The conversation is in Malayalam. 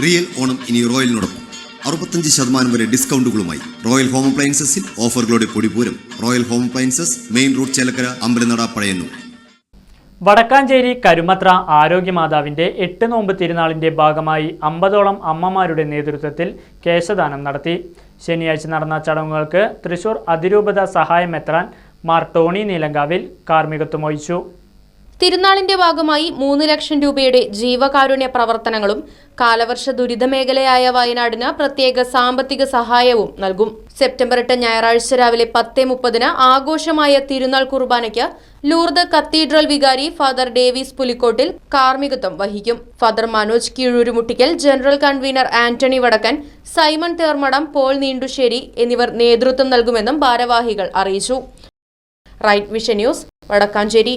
റിയൽ ഓണം ഇനി റോയലിനോടൊപ്പം. അറുപത്തഞ്ച് ശതമാനം വരെ ഡിസ്കൗണ്ടുകളുമായി റോയൽ ഹോം അപ്ലയൻസസിൽ ഓഫറുകളുടെ പൊടിപൂരം royal home appliances main road Chelakkara Ambalanada Pazhayannur. Vadakkanchery Karumathra ആരോഗ്യമാതാവിന്റെ എട്ട് നോമ്പ് തിരുനാളിന്റെ ഭാഗമായി അമ്പതോളം അമ്മമാരുടെ നേതൃത്വത്തിൽ കേശദാനം നടത്തി. ശനിയാഴ്ച നടന്ന ചടങ്ങുകൾക്ക് തൃശൂർ അതിരൂപത സഹായം സഹായമെത്രാൻ മാർ ടോണി നീലങ്കാവിൽ കാർമ്മികത്വം വഹിച്ചു. തിരുനാളിന്റെ ഭാഗമായി മൂന്ന് ലക്ഷം രൂപയുടെ ജീവകാരുണ്യ പ്രവർത്തനങ്ങളും കാലവർഷ ദുരിതമേഖലയായ വയനാടിന് പ്രത്യേക സാമ്പത്തിക സഹായവും നൽകും. സെപ്റ്റംബർ എട്ട് ഞായറാഴ്ച രാവിലെ പത്ത് മുപ്പതിന് ആഘോഷമായ തിരുനാൾ കുർബാനയ്ക്ക് ലൂർദ് കത്തീഡ്രൽ വികാരി ഫാദർ ഡേവിസ് പുലിക്കോട്ടിൽ കാർമ്മികത്വം വഹിക്കും. Father Manoj Keezhurumuttickal general convener Antony Vadakkan Simon Thermadam Paul നീണ്ടുശ്ശേരി എന്നിവർ നേതൃത്വം നൽകുമെന്നും ഭാരവാഹികൾ അറിയിച്ചു. Right vision news Vadakkanchery.